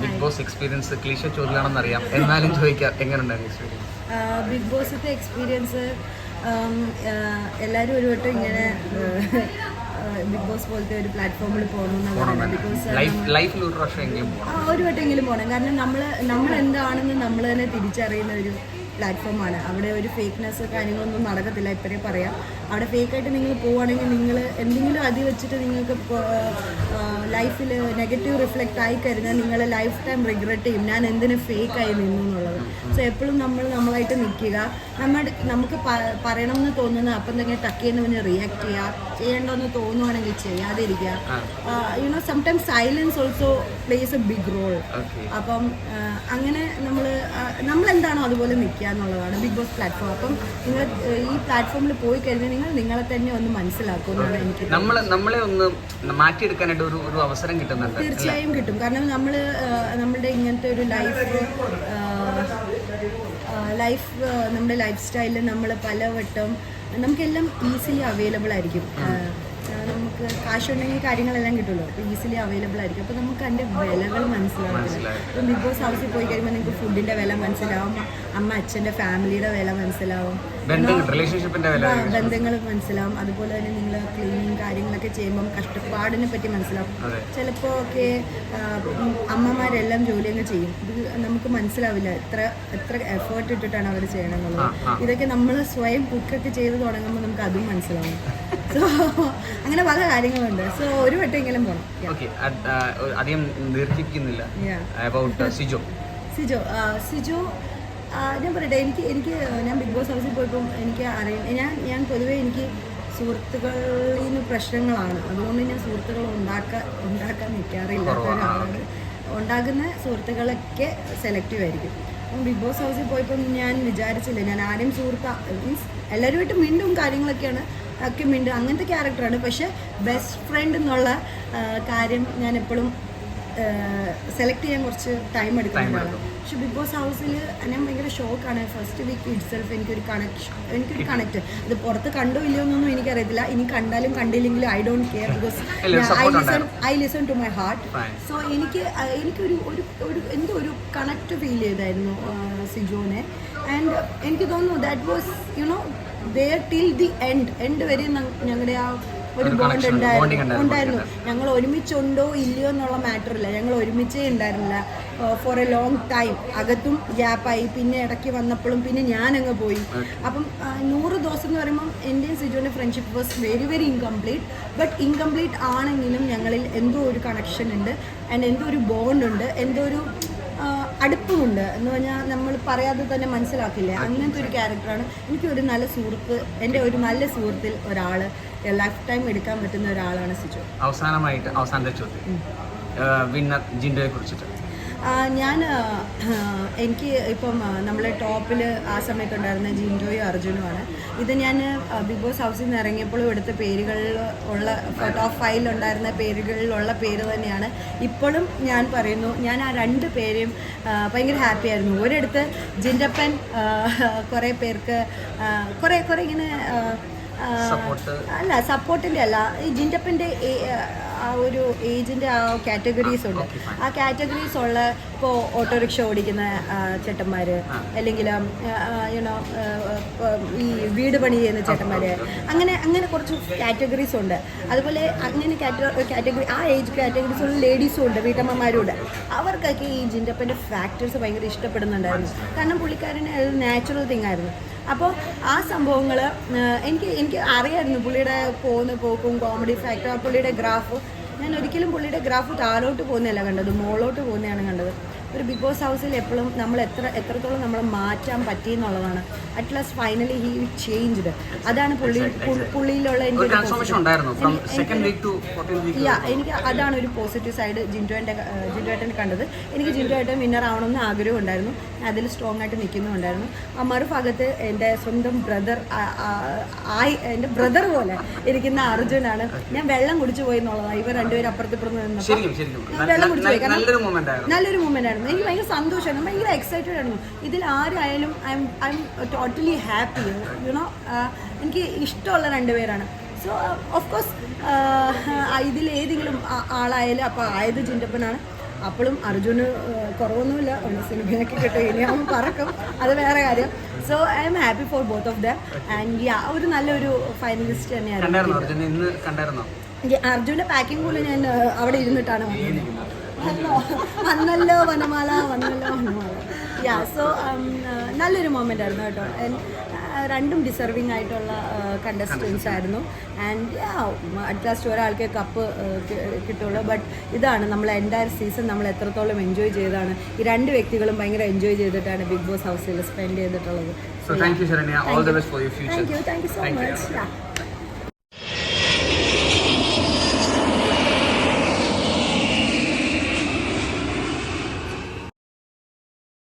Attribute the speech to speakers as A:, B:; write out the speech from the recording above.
A: Big Boss experience cliché ചോദ്യമാണെന്ന് അറിയാം. എന്നാലും ചോദിക്കാം എങ്ങനെയുണ്ടായിരുന്നു എക്സ്പീരിയൻസ്
B: ബിഗ് ബോസിന്റെ എക്സ്പീരിയൻസ് എല്ലാവരും ഒരു വട്ടം ഇങ്ങനെ ബിഗ് ബോസ് പോലത്തെ ഒരു പ്ലാറ്റ്ഫോമിൽ പോകണമെന്നാണ് ബിക്കോസ്
A: ലൈഫിൽ ഒരു വട്ടം എങ്കിലും പോകണം
B: ആ ഒരു വട്ടമെങ്കിലും പോകണം കാരണം നമ്മൾ നമ്മൾ എന്താണെന്ന് നമ്മൾ തന്നെ തിരിച്ചറിയുന്ന ഒരു പ്ലാറ്റ്ഫോമാണ്. അവിടെ ഒരു ഫേക്ക്നെസ് കാര്യങ്ങളൊന്നും നടക്കത്തില്ല ഇപ്പോഴേ പറയാം. അവിടെ ഫേക്കായിട്ട് നിങ്ങൾ പോവുകയാണെങ്കിൽ നിങ്ങൾ എന്തെങ്കിലും അതി വെച്ചിട്ട് നിങ്ങൾക്ക് ലൈഫിൽ നെഗറ്റീവ് റിഫ്ലക്റ്റ് ആയി കഴിഞ്ഞാൽ നിങ്ങൾ ലൈഫ് ടൈം റിഗ്രറ്റ് ചെയ്യും. ഞാൻ എന്തിനു ഫേക്കായി നിന്നു എന്നുള്ളത്. സോ എപ്പോഴും നമ്മൾ നമ്മളായിട്ട് നിൽക്കുക. നമ്മുടെ നമുക്ക് പറയണമെന്ന് തോന്നുന്ന അപ്പം തന്നെ ടക്കിയെന്ന് പറഞ്ഞ് റിയാക്ട് ചെയ്യുക. ചെയ്യേണ്ടെന്ന് തോന്നുവാണെങ്കിൽ ചെയ്യാതിരിക്കുക. You know sometimes silence also plays a big role അപ്പം അങ്ങനെ നമ്മൾ നമ്മൾ എന്താണോ അതുപോലെ നിൽക്കുക എന്നുള്ളതാണ് ബിഗ് ബോസ് പ്ലാറ്റ്ഫോം. അപ്പം നിങ്ങൾ ഈ പ്ലാറ്റ്ഫോമിൽ പോയി കഴിഞ്ഞാൽ നിങ്ങൾ നിങ്ങളെ തന്നെ ഒന്ന് മനസ്സിലാക്കും എന്നാണ് എനിക്ക്
A: നമ്മളെ നമ്മളെ ഒന്ന് മാറ്റിയെടുക്കാനായിട്ട് ഒരു ഒരു അവസരം കിട്ടുന്നുണ്ട്
B: തീർച്ചയായും കിട്ടും. കാരണം നമ്മൾ നമ്മളുടെ ഇങ്ങനത്തെ ഒരു ലൈഫ് ലൈഫ് നമ്മുടെ ലൈഫ് സ്റ്റൈലിൽ നമ്മൾ പലവട്ടം നമുക്കെല്ലാം ഈസിലി അവൈലബിൾ ആയിരിക്കും. നമുക്ക് കാശ് ഉണ്ടെങ്കിൽ കാശുണ്ടെങ്കിൽ കാര്യങ്ങളെല്ലാം കിട്ടുമല്ലോ. അപ്പോൾ ഈസിലി അവൈലബിൾ ആയിരിക്കും. അപ്പോൾ നമുക്ക് അതിന്റെ വിലകൾ മനസ്സിലാവില്ല. ഇപ്പം ബിഗ് ബോസ് ഹൗസിൽ പോയി കഴിയുമ്പോൾ നിങ്ങൾക്ക് ഫുഡിന്റെ വില മനസ്സിലാവും. അമ്മ അച്ഛന്റെ ഫാമിലിയുടെ വില മനസ്സിലാവും.
A: റിലേഷൻഷിപ്പിന്റെ
B: ബന്ധങ്ങൾ മനസ്സിലാവും. അതുപോലെ തന്നെ നിങ്ങൾ ക്ലീനിങ് കാര്യങ്ങളൊക്കെ ചെയ്യുമ്പം കഷ്ടപ്പാടിനെ പറ്റി മനസ്സിലാവും. ചിലപ്പോ ഒക്കെ അമ്മമാരെല്ലാം ജോലി അങ്ങ് ചെയ്യും. ഇത് നമുക്ക് മനസ്സിലാവില്ല. എത്ര എത്ര എഫേർട്ട് ഇട്ടിട്ടാണ് അവർ ചെയ്യണമെന്നുള്ളത്. ഇതൊക്കെ നമ്മൾ സ്വയം കുക്കൊക്കെ ചെയ്ത് തുടങ്ങുമ്പോൾ നമുക്ക് അതും മനസ്സിലാവും. സോ അങ്ങനെ പല കാര്യങ്ങളുണ്ട്. സോ ഒരു വട്ടമെങ്കിലും പോകണം
A: അധികം. സിജോ.
B: സിജോ സിജോ ഞാൻ പറയട്ടെ എനിക്ക് എനിക്ക് ഞാൻ ബിഗ് ബോസ് ഹൗസിൽ പോയപ്പം എനിക്ക് അറിയാം ഞാൻ ഞാൻ പൊതുവേ എനിക്ക് സുഹൃത്തുക്കളിൽ നിന്ന് പ്രശ്നങ്ങളാണ്. അതുകൊണ്ട് ഞാൻ സുഹൃത്തുക്കൾ ഉണ്ടാക്കാൻ ഉണ്ടാക്കാൻ നിൽക്കാറില്ല. ഒരാളാണ് ഉണ്ടാക്കുന്ന സുഹൃത്തുക്കളൊക്കെ സെലക്റ്റീവ് ആയിരിക്കും. അപ്പം ബിഗ് ബോസ് ഹൗസിൽ പോയപ്പം ഞാൻ വിചാരിച്ചില്ല ഞാൻ ആരെയും സുഹൃത്ത മീൻസ് എല്ലാവരുമായിട്ട് മിണ്ടും കാര്യങ്ങളൊക്കെയാണ് ഒക്കെ മിണ്ടും അങ്ങനത്തെ ക്യാരക്ടറാണ് പക്ഷേ ബെസ്റ്റ് ഫ്രണ്ട് എന്നുള്ള കാര്യം ഞാൻ എപ്പോഴും സെലക്ട് ചെയ്യാൻ കുറച്ച് ടൈം എടുക്കുന്നതാണ് പക്ഷെ ബിഗ് ബോസ് ഹൗസിൽ ഞാൻ ഭയങ്കര ഷോക്കാണ് ഫസ്റ്റ് വീക്ക് ഇറ്റ് സെൽഫ് എനിക്കൊരു കണക്ഷൻ എനിക്കൊരു കണക്ട് അത് പുറത്ത് കണ്ടോ ഇല്ലയോ എന്നൊന്നും എനിക്കറിയത്തില്ല. ഇനി കണ്ടാലും കണ്ടില്ലെങ്കിലും I don't care because I listen I listen to my heart so എനിക്ക് എനിക്കൊരു ഒരു ഒരു എന്തോ ഒരു കണക്ട് ഫീൽ ചെയ്തായിരുന്നു സിജോനെ. ആൻഡ് എനിക്ക് തോന്നുന്നു that was you know there till the end end വരെ ഞങ്ങളുടെ ആ ഒരു ബോണ്ട് ഉണ്ടായിരുന്നു.
A: ഉണ്ടായിരുന്നു,
B: ഞങ്ങൾ ഒരുമിച്ചുണ്ടോ ഇല്ലയോ എന്നുള്ള മാറ്റർ ഇല്ല. ഞങ്ങൾ ഒരുമിച്ചേ ഉണ്ടായിരുന്നില്ല. ഫോർ എ ലോങ് ടൈം അകത്തും ഗ്യാപ്പായി പിന്നെ ഇടയ്ക്ക് വന്നപ്പോഴും പിന്നെ ഞാൻ ഞാനങ്ങ് പോയി. അപ്പം നൂറ് ദിവസം എന്ന് പറയുമ്പം എന്റെയും സിജുവിന്റെ friendship was very very incomplete but incomplete ആണെങ്കിലും ഞങ്ങളിൽ എന്തോ ഒരു കണക്ഷൻ ഉണ്ട്. ആൻഡ് എന്തോ ഒരു ബോണ്ട് ഉണ്ട്. എന്തോ ഒരു അടുപ്പമുണ്ട്. എന്ന് പറഞ്ഞാൽ നമ്മൾ പറയാതെ തന്നെ മനസ്സിലാക്കില്ലേ? അങ്ങനത്തെ ഒരു ക്യാരക്ടറാണ്. എനിക്ക് ഒരു നല്ല സുഹൃത്ത് എന്റെ ഒരു നല്ല സുഹൃത്തിൽ ഒരാൾ ലൈഫ് ടൈം എടുക്കാൻ പറ്റുന്ന ഒരാളാണ് സിജു.
A: അവസാനമായിട്ട് അവസാനത്തെ ചോദ്യം. വിന്നർ ജിൻഡോയെ കുറിച്ചിട്ട്
B: ഞാൻ എനിക്ക് ഇപ്പം നമ്മളെ ടോപ്പിൽ ആ സമയത്ത് ഉണ്ടായിരുന്ന ജിൻഡോയും അർജുനുമാണ്. ഇത് ഞാൻ ബിഗ് ബോസ് ഹൗസിൽ നിന്ന് ഇറങ്ങിയപ്പോഴും എടുത്ത പേരുകളിൽ ഉള്ള ടോപ്പ് ഫൈവിൽ ഉണ്ടായിരുന്ന പേരുകളിലുള്ള പേര് തന്നെയാണ്. ഇപ്പോഴും ഞാൻ പറയുന്നു ഞാൻ ആ രണ്ട് പേരെയും ഭയങ്കര ഹാപ്പി ആയിരുന്നു. ഒരിടത്ത് ജിൻഡപ്പൻ കുറേ പേർക്ക് കുറേ കുറേ ഇങ്ങനെ അല്ല സപ്പോർട്ടിന്റെ അല്ല. ഈ ജിൻഡപ്പന്റെ ആ ഒരു ഏജിന്റെ ആ കാറ്റഗറീസ് ഉണ്ട്. ആ കാറ്റഗറീസ് ഉള്ള ഇപ്പോൾ ഓട്ടോറിക്ഷ ഓടിക്കുന്ന ചേട്ടന്മാർ അല്ലെങ്കിൽ യുണോ ഈ വീട് പണി ചെയ്യുന്ന ചേട്ടന്മാർ അങ്ങനെ അങ്ങനെ കുറച്ച് കാറ്റഗറീസ് ഉണ്ട്. അതുപോലെ അങ്ങനെ കാറ്റഗറി ആ ഏജ് കാറ്റഗറീസ് ഉള്ള ലേഡീസും ഉണ്ട് വീട്ടമ്മമാരും ഉണ്ട്. അവർക്കൊക്കെ ഈ ജിൻഡപ്പന്റെ ഫാക്ടേഴ്സ് ഭയങ്കര ഇഷ്ടപ്പെടുന്നുണ്ടായിരുന്നു. കാരണം പുള്ളിക്കാരന് അത് നാച്ചുറൽ തിങ് ആയിരുന്നു. അപ്പോൾ ആ സംഭവങ്ങൾ എനിക്ക് എനിക്ക് അറിയായിരുന്നു പുള്ളിയുടെ പോകുന്ന പോക്കും കോമഡി ഫാക്ടർ പുള്ളിയുടെ ഗ്രാഫ് ഞാൻ ഒരിക്കലും പുള്ളിയുടെ ഗ്രാഫ് താഴോട്ട് പോകുന്നതല്ല കണ്ടത് മോളോട്ട് പോകുന്നതാണ് കണ്ടത്. ഒരു ബിഗ് ബോസ് ഹൗസിൽ എപ്പോഴും നമ്മൾ എത്ര എത്രത്തോളം നമ്മൾ മാറ്റാൻ പറ്റി എന്നുള്ളതാണ് at last finally he changed അതാണ് പുള്ളി പുള്ളിയിലുള്ള
A: വീക്ക്
B: യാ എനിക്ക് അതാണ് ഒരു പോസിറ്റീവ് സൈഡ് ജിൻഡോന്റെ ജിൻഡോയേട്ടനെ കണ്ടത്. എനിക്ക് ജിൻഡോയേട്ടൻ വിന്നർ ആവണമെന്ന് ആഗ്രഹം ഉണ്ടായിരുന്നു. അതിൽ സ്ട്രോങ് ആയിട്ട് നിൽക്കുന്നുണ്ടായിരുന്നു ആ മറുഭാഗത്ത് എന്റെ സ്വന്തം ബ്രദർ ആയി എന്റെ ബ്രദർ പോലെ ഇരിക്കുന്ന അർജുനാണ്. ഞാൻ വെള്ളം കുടിച്ചു പോയി എന്നുള്ളതാണ്. ഇവർ രണ്ടുപേരും അപ്പുറത്തിപ്പുറത്ത് നിന്നപ്പോൾ
A: ശരിക്കും
B: വെള്ളം കുടിച്ചു പോയി കാരണം
A: നല്ലൊരു മൂവ്മെന്റ് ആയിരുന്നു.
B: ആയിരുന്നു എനിക്ക് ഭയങ്കര സന്തോഷമായിരുന്നു ഭയങ്കര എക്സൈറ്റഡ് ആയിരുന്നു. ഇതിൽ ആരായാലും I'm I'm totally happy you know എനിക്ക് ഇഷ്ടമുള്ള രണ്ടുപേരാണ് സോ ഓഫ് കോഴ്സ് ഇതിൽ ഏതെങ്കിലും ആളായാലും അപ്പോൾ ആയത് ചിന്തപ്പനാണ് അപ്പോഴും അർജുന് ഏഹ്, കുറവൊന്നുമില്ല. ഒന്ന് സിനിമയൊക്കെ കിട്ടും. ഇനി അവൻ പറക്കും. അത് വേറെ കാര്യം. So I'm happy for both of them and yeah ഒരു നല്ലൊരു ഫൈനലിസ്റ്റ് തന്നെയായിരുന്നു. അർജുന്റെ അർജുന്റെ പാക്കിംഗ് പോലും ഞാൻ അവിടെ ഇരുന്നിട്ടാണ് വന്നത്. വന്നോ? വന്നല്ലോ വനമാല വന്നല്ലോ വനമാല. യാ സോ നല്ലൊരു മൊമെന്റ് ആയിരുന്നു കേട്ടോ. And, രണ്ടും ഡിസർവിങ് ആയിട്ടുള്ള കണ്ടസ്റ്റൻസ് ആയിരുന്നു. ആൻഡ് അറ്റ് ലാസ്റ്റ് ഒരാൾക്ക് കപ്പ് കിട്ടുള്ളൂ. ബട്ട് ഇതാണ് നമ്മൾ എന്റയർ സീസൺ നമ്മൾ എത്രത്തോളം എൻജോയ് ചെയ്താണ് ഈ രണ്ട് വ്യക്തികളും ഭയങ്കര എൻജോയ് ചെയ്തിട്ടാണ് ബിഗ് ബോസ് ഹൗസിൽ സ്പെൻഡ് ചെയ്തിട്ടുള്ളത്.
A: So thank you
B: thank you so. Much